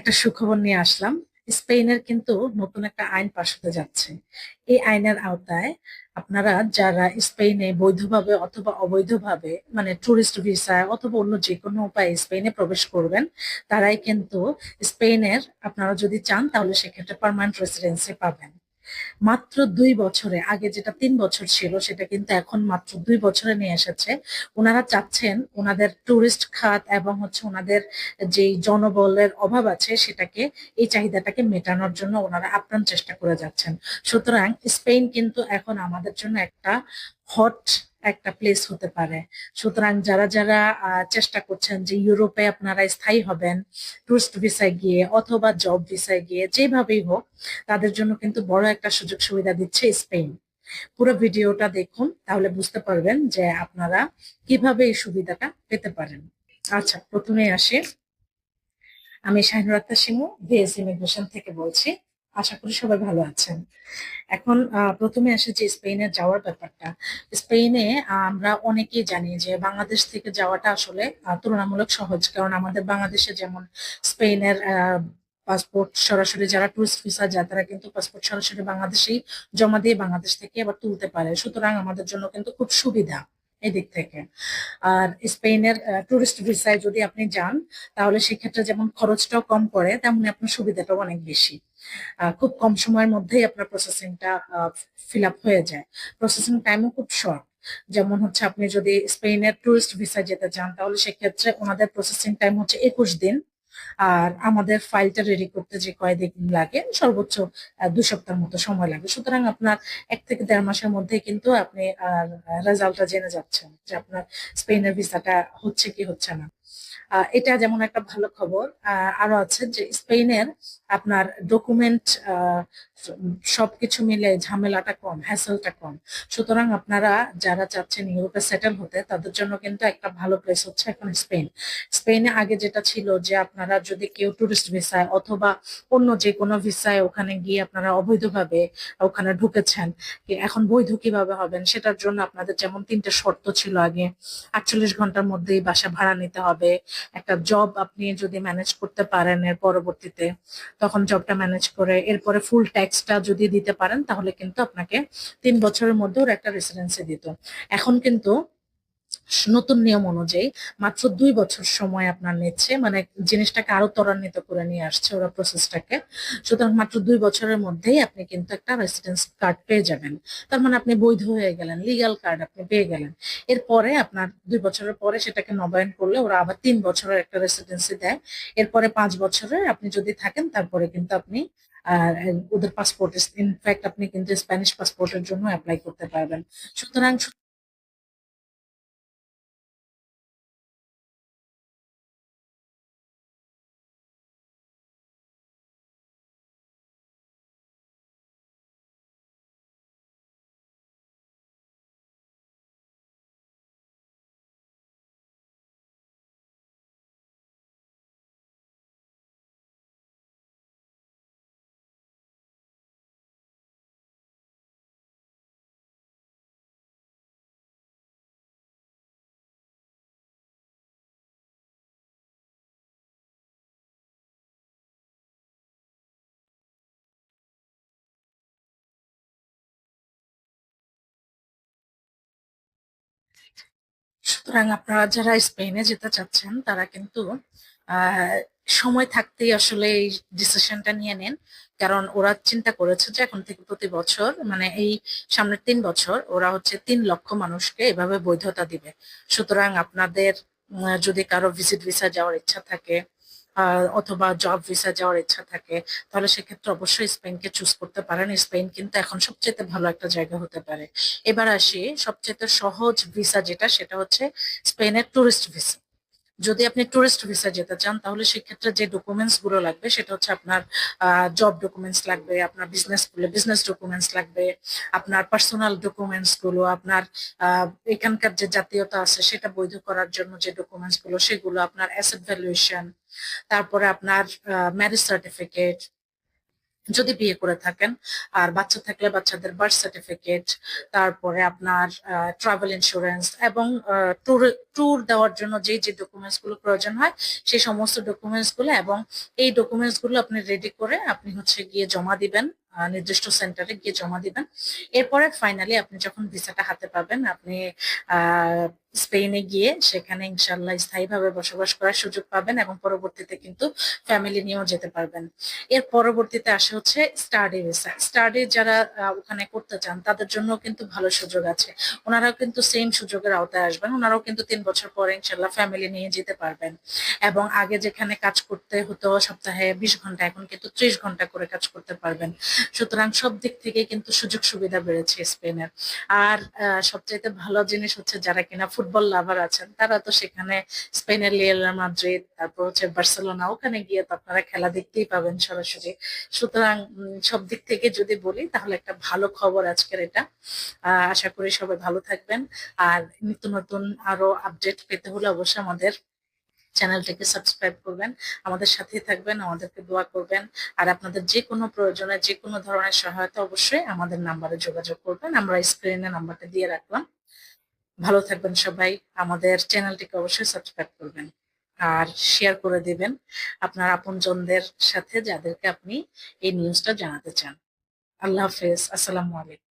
একটা সুখবর নিয়ে আসলাম। স্পেনের কিন্তু নতুন একটা আইন পাশ হতে যাচ্ছে। এই আইনের আওতায় আপনারা যারা স্পেনে বৈধভাবে অথবা অবৈধভাবে মানে ট্যুরিস্ট ভিসায় অথবা অন্য যে কোনো উপায়ে স্পেনে প্রবেশ করবেন, তারাই কিন্তু স্পেনের আপনারা যদি চান তাহলে সেক্ষেত্রে পারমানেন্ট রেসিডেন্সি পাবেন। মাত্র দুই বছরে, আগে যেটা তিন বছর ছিল, সেটা কিন্তু এখন মাত্র দুই বছরে নিয়ে এসেছে। ওনারা চাচ্ছেন ওনাদের টুরিস্ট খাত এবং হচ্ছে ওনাদের যে জনবলের অভাব আছে, সেটাকে, এই চাহিদাটাকে মেটানোর জন্য ওনারা আপ্রাণ চেষ্টা করে যাচ্ছেন। সুতরাং স্পেন কিন্তু এখন আমাদের জন্য একটা হট একটা প্লেস হতে পারে। সুতরাং যারা যারা চেষ্টা করছেন যে ইউরোপে আপনারা স্থায়ী হবেন টুরিস্ট ভিসায় গিয়ে অথবা জব ভিসায় গিয়ে যেভাবেই হোক, তাদের জন্য কিন্তু বড় একটা সুযোগ সুবিধা দিচ্ছে স্পেন। পুরো ভিডিওটা দেখুন, তাহলে বুঝতে পারবেন যে আপনারা কীভাবে এই সুবিধাটা পেতে পারেন। আচ্ছা প্রথমে আসি। আমি শাহিনুর আক্তার সিমু ভিএস ইমিগ্রেশন থেকে বলছি। আশা করি সবাই ভালো আছেন। এখন প্রথমে আসে যে স্পেনে যাওয়ার ব্যাপারটা। স্পেনে আমরা অনেকেই জানি যে বাংলাদেশ থেকে যাওয়াটা আসলে তুলনামূলক সহজ। কারণ আমাদের বাংলাদেশে যেমন স্পেনের পাসপোর্ট সরাসরি যারা টুরিস্ট ভিসা যায়, তারা কিন্তু পাসপোর্ট সরাসরি বাংলাদেশেই জমা দিয়ে বাংলাদেশ থেকে আবার তুলতে পারে। সুতরাং আমাদের জন্য কিন্তু খুব সুবিধা এদিক থেকে। আর স্পেনের টুরিস্ট ভিসায় যদি আপনি যান, তাহলে সেক্ষেত্রে যেমন খরচটাও কম পড়ে, তেমনি আপনার সুবিধাটাও অনেক বেশি। খুব কম সময়ের মধ্যেই আপনার প্রসেসিংটা ফিল আপ হয়ে যায়। প্রসেসিং টাইমও খুব শর্ট যেমন হচ্ছে আপনি যদি স্পেনের টুরিস্ট ভিসা যেতে চান, তাহলে সেক্ষেত্রে ওনাদের প্রসেসিং টাইম হচ্ছে একুশ দিন। আর আমাদের ফাইলটা রেডি করতে যে কয়দিন লাগে, সর্বোচ্চ দুই সপ্তাহের মতো সময় লাগে। সুতরাং আপনার এক থেকে দেড় মাসের মধ্যে কিন্তু আপনি রেজাল্টটা জেনে যাচ্ছেন যে আপনার স্পেনের ভিসাটা হচ্ছে কি হচ্ছে না। এটা যেমন একটা ভালো খবর আরও আছে যে স্পেনের আপনার ডকুমেন্ট সবকিছু মিলে ঝামেলাটা কম হ্যাসেলটা কম। সুতরাং আপনারা যারা চাচ্ছেন ইউরোপে সেটেল হতে, তাদের জন্য কিন্তু একটা ভালো প্লেস হচ্ছে এখন স্পেন। স্পেনে আগে যেটা ছিল যে আপনারা যদি কেউ টুরিস্ট ভিসায় অথবা অন্য যে কোনো ভিসায় ওখানে গিয়ে আপনারা অবৈধভাবে ওখানে ঢুকেছেন এখন বৈধ কীভাবে হবেন সেটার জন্য আপনাদের যেমন তিনটে শর্ত ছিল আগে, আটচল্লিশ ঘণ্টার মধ্যেই বাসা ভাড়া নিতে হবে একটা জব আপনি যদি ম্যানেজ করতে পারেন এর পরবর্তীতে, তখন জবটা ম্যানেজ করে, এরপরে ফুল ট্যাক্সটা যদি দিতে পারেন, তাহলে কিন্তু আপনাকে তিন বছরের মধ্যে ওর একটা রেসিডেন্সি দিত। এখন কিন্তু নতুন নিয়ম অনুযায়ী মাত্র দুই বছর সময় আপনার নিচ্ছে মানে জিনিসটাকে আরও ত্বরান্বিত করে নিয়ে আসছে ওরা প্রসেসটাকে সুতরাং মাত্র দুই বছরের মধ্যেই আপনি কিন্তু একটা রেসিডেন্স কার্ড পেয়ে যাবেন। তার মানে আপনি বৈধ হয়ে গেলেন লিগাল কার্ড আপনি পেয়ে গেলেন। এরপরে আপনার দুই বছরের পরে সেটাকে নবায়ন করলে ওরা আবার তিন বছরের একটা রেসিডেন্সি দেয়। এরপরে পাঁচ বছরের আপনি যদি থাকেন, তারপরে কিন্তু আপনি, আর ওদের পাসপোর্ট ইনফ্যাক্ট আপনি কিন্তু স্প্যানিশ পাসপোর্টের জন্য অ্যাপ্লাই করতে পারবেন। সুতরাং সুতরাং আপনারা যারা স্পেনে যেতে চাচ্ছেন, তারা কিন্তু সময় থাকতেই আসলে এই ডিসিশনটা নিয়ে নেন। কারণ ওরা চিন্তা করেছে যে এখন থেকে প্রতি বছর মানে এই সামনের তিন বছর, ওরা হচ্ছে তিন লক্ষ মানুষকে এভাবে বৈধতা দিবে। সুতরাং আপনাদের যদি কারও ভিজিট ভিসা যাওয়ার ইচ্ছা থাকে অথবা জব ভিসা যাওয়ার ইচ্ছা থাকে, তাহলে সেক্ষেত্রে অবশ্যই স্পেনকে চুজ করতে পারেন। স্পেন কিন্তু এখন সবচেয়ে ভালো একটা জায়গা হতে পারে। এবার আসি সবচেয়ে সহজ ভিসা যেটা, সেটা হচ্ছে স্পেনের টুরিস্ট ভিসা যদি আপনি টুরিস্ট ভিসা যেতে চান, তাহলে সেক্ষেত্রে যে ডকুমেন্টসগুলো লাগবে, সেটা হচ্ছে আপনার জব ডকুমেন্টস লাগবে, আপনার বিজনেস করলে বিজনেস ডকুমেন্টস লাগবে, আপনার পার্সোনাল ডকুমেন্টসগুলো, আপনার এখানকার যে জাতীয়তা আছে, সেটা বৈধ করার জন্য যে ডকুমেন্টসগুলো, সেগুলো আপনার অ্যাসেট ভ্যালুয়েশন তারপরে আপনার ম্যারেজ সার্টিফিকেট যদি বিয়ে করে থাকেন, আর বাচ্চা থাকলে বাচ্চাদের বার্থ সার্টিফিকেট তারপরে আপনার ট্রাভেল ইন্স্যুরেন্স এবং ট্যুর ট্যুর দেওয়ার জন্য যে যে ডকুমেন্টসগুলো প্রয়োজন হয় সেই সমস্ত ডকুমেন্টসগুলো এবং এই ডকুমেন্টসগুলো আপনি রেডি করে আপনি হচ্ছে গিয়ে জমা দিবেন। নির্দিষ্ট সেন্টারে গিয়ে জমা দিবেন। এরপরে ফাইনালি আপনি যখন ভিসাটা হাতে পাবেন, আপনি স্পেনে গিয়ে সেখানে ইনশাল্লাহ স্থায়ীভাবে বসবাস করার সুযোগ পাবেন এবং পরবর্তীতে কিন্তু ফ্যামিলি নিয়েও যেতে পারবেন। এর পরবর্তীতে আসে হচ্ছে স্টাডি ভিসা স্টাডি যারা ওখানে করতে চান, তাদের জন্য কিন্তু ভালো সুযোগ আছে। ওনারাও কিন্তু সেম সুযোগের আওতায় আসবেন। ওনারাও কিন্তু তিন বছর পরে ইনশাল্লাহ ফ্যামিলি নিয়ে যেতে পারবেন। এবং আগে যেখানে কাজ করতে হতো সপ্তাহে বিশ ঘণ্টা, এখন কিন্তু ত্রিশ ঘণ্টা করে কাজ করতে পারবেন। সুতরাং সব দিক থেকে কিন্তু সুযোগ সুবিধা বেড়েছে স্পেনের। আর সবচাইতে ভালো জিনিস হচ্ছে যারা কিনা ফুটবল লাভার আছেন, তারা তো সেখানে স্পেনের লিয়েল মাদ্রিদ, তারপর হচ্ছে বার্সেলোনা, ওখানে গিয়ে তো আপনারা খেলা দেখতেই পাবেন সরাসরি। সুতরাং সব দিক থেকে যদি বলি, তাহলে একটা ভালো খবর আজকের এটা। আশা করি সবাই ভালো থাকবেন। আর নিত্য নতুন আরও আপডেট পেতে হলে অবশ্যই আমাদের চ্যানেলটিকে সাবস্ক্রাইব করবেন, আমাদের সাথে থাকবেন, আমাদেরকে দোয়া করবেন। আর আপনাদের যে কোনো প্রয়োজনে, যে কোনো ধরনের সহায়তা অবশ্যই আমাদের নাম্বারে যোগাযোগ করবেন। আমরা স্ক্রিনে নাম্বারটা দিয়ে রাখলাম। ভালো থাকবেন সবাই। আমাদের চ্যানেলটিকে অবশ্যই সাবস্ক্রাইব করবেন আর শেয়ার করে দেবেন আপনার আপনজনদের সাথে যাদেরকে আপনি এই নিউজটা জানাতে চান। আল্লাহ হাফেজ। আসসালামু আলাইকুম।